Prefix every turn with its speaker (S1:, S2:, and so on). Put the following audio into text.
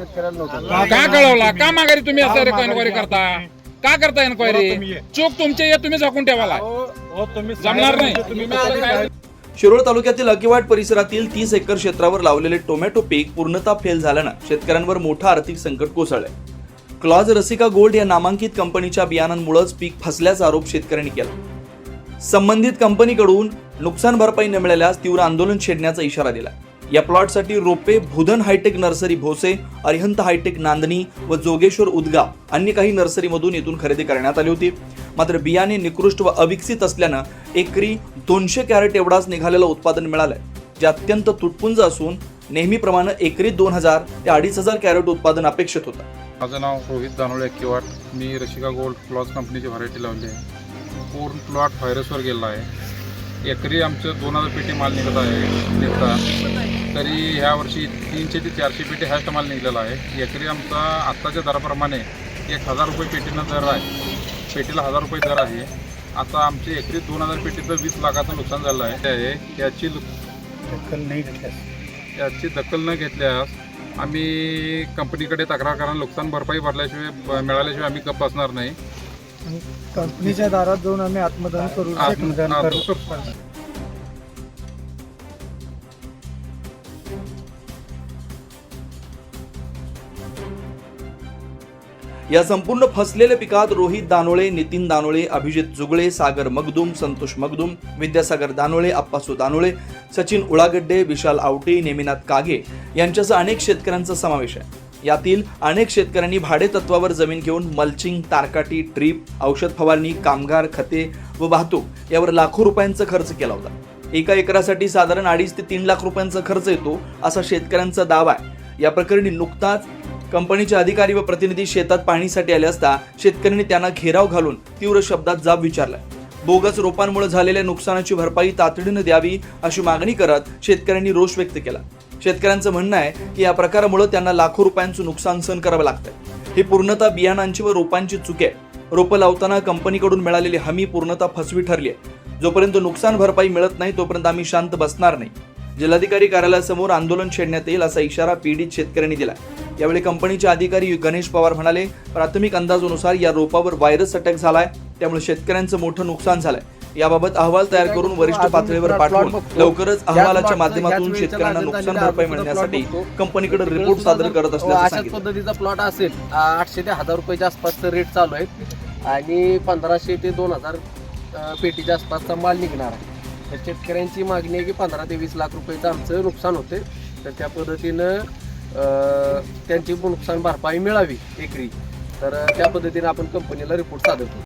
S1: शेतकऱ्याला नव्हतं.
S2: का कळवला? का माघारी तुम्ही असं एन्क्वायरी करता? का करता एन्क्वायरी चूक तुमची आहे तुम्ही झाकून ठेवाला. जमणार नाही.
S3: शिरोळ तालुक्यातील अकिवाट परिसरातील तीस एकर क्षेत्रावर लावलेले टोमॅटो पीक पूर्णतः फेल झाल्यानं शेतकऱ्यांवर मोठं आर्थिक संकट कोसळलंय. क्लॉज रसिका गोल्ड या नामांकित कंपनीच्या बियाणांमुळेच पीक फसल्याचा आरोप शेतकऱ्यांनी केला. संबंधित कंपनीकडून नुकसान भरपाई न मिळाल्यास तीव्र आंदोलन छेडण्याचा इशारा दिला या प्लॉटसाठी रोपे Bhudhan hitech nursery Bhose Arihant hitech Nandani व जोगेश्वर उदगाव अन्य काही नर्सरीमधून येथून खरेदी करण्यात आली होती. मात्र बियाणे निकृष्ट व अविकसित असल्यानं एकरी दोनशे कॅरेट एवढाच निघालेलं उत्पादन मिळालंय. जे अत्यंत तुटपुंज असून नेहमीप्रमाणे एकरी दोन हजार ते अडीच हजार कॅरेट उत्पादन अपेक्षित होतं.
S4: माझं नाव रोहित दानोळे किवाट मी रशिका गोल्ड क्लॉज कंपनीची व्हरायटी लावली आहे. पूर्ण प्लॉट व्हायरसवर गेला आहे. एकरी आमचं दोन हजार पेटी माल निघत आहे. निघता तरी ह्या वर्षी तीनशे ते चारशे पेटी हायस्ट माल निघलेला आहे. एकरी आमचा आत्ताच्या दराप्रमाणे एक हजार रुपये पेटीनं दर आहे. पेटीला हजार रुपये दर आहे. आता आमची एकरी दोन हजार पेटीचं वीस लाखाचं नुकसान झालं आहे. ते आहे याची
S1: दखल नाही घेतल्यास.
S4: याची दखल न घेतल्यास आम्ही कंपनीकडे तक्रार करा नुकसान भरपाई भरल्याशिवाय मिळाल्याशिवाय आम्ही गप्प बसणार नाही.
S1: कंपनीच्या दारात जाऊन आम्ही आत्मदान करू
S3: या संपूर्ण फसलेल्या पिकात रोहित दानोळे नितीन दानोळे अभिजित जुगळे सागर मगदुम संतोष मगदुम विद्यासागर दानोळे अप्पासू दानोळे सचिन उळागड्डे विशाल आवटे नेमिनाथ कागे यांच्यासह अनेक शेतकऱ्यांचा समावेश आहे. यातील अनेक शेतकऱ्यांनी भाडे तत्वावर जमीन घेऊन मल्चिंग तारकाटी ट्रीप औषध फवारणी कामगार खते व वाहतूक यावर लाखो रुपयांचा खर्च केला होता. एका एकरासाठी साधारण अडीच ते तीन लाख रुपयांचा खर्च येतो असा शेतकऱ्यांचा दावा आहे. या प्रकरणी नुकताच कंपनीचे अधिकारी व प्रतिनिधी शेतात पाहणीसाठी आले असता शेतकऱ्यांनी त्यांना घेराव घालून तीव्र शब्दात जाब विचारलाय. बोगस रोपांमुळे झालेल्या नुकसानाची भरपाई तातडीनं द्यावी अशी मागणी करत शेतकऱ्यांनी रोष व्यक्त केला. शेतकऱ्यांचं म्हणणं आहे की या प्रकारामुळे त्यांना लाखो रुपयांचं नुकसान सहन करावं लागतंय. ही पूर्णतः बियाणांची व रोपांची चुकी आहे. रोपं लावताना कंपनीकडून मिळालेली हमी पूर्णतः फसवी ठरली आहे. जोपर्यंत नुकसान भरपाई मिळत नाही तोपर्यंत आम्ही शांत बसणार नाही. जिल्हाधिकारी कार्यालयासमोर आंदोलन छेडण्यात येईल असा इशारा पीडित शेतकऱ्यांनी दिला यावेळी कंपनीचे अधिकारी गणेश पवार म्हणाले प्राथमिक अंदाजानुसार या रोपावर व्हायरस अटॅक झालाय त्यामुळे शेतकऱ्यांचं मोठं नुकसान झालंय. याबाबत अहवाल तयार करून वरिष्ठ पातळीवर पाठवून लवकरच अहवालाच्या माध्यमातून शेतकऱ्यांना नुकसान भरपाई मिळण्यासाठी कंपनीकडे रिपोर्ट सादर करत असल्याचं
S5: अशाच
S3: सांगितलं.
S5: पद्धतीचा प्लॉट असेल आठशे ते हजार रुपयाच्या आसपासचं रेट चालू आहे. आणि पंधराशे ते दोन हजार पेटीच्या आसपासचा माल निघणार आहे. तर शेतकऱ्यांची मागणी आहे की पंधरा ते वीस लाख रुपयाचं आमचं नुकसान होते तर त्या पद्धतीनं त्यांची नुकसान भरपाई मिळावी एकरी. तर त्या पद्धतीने आपण कंपनीला रिपोर्ट सादर करू.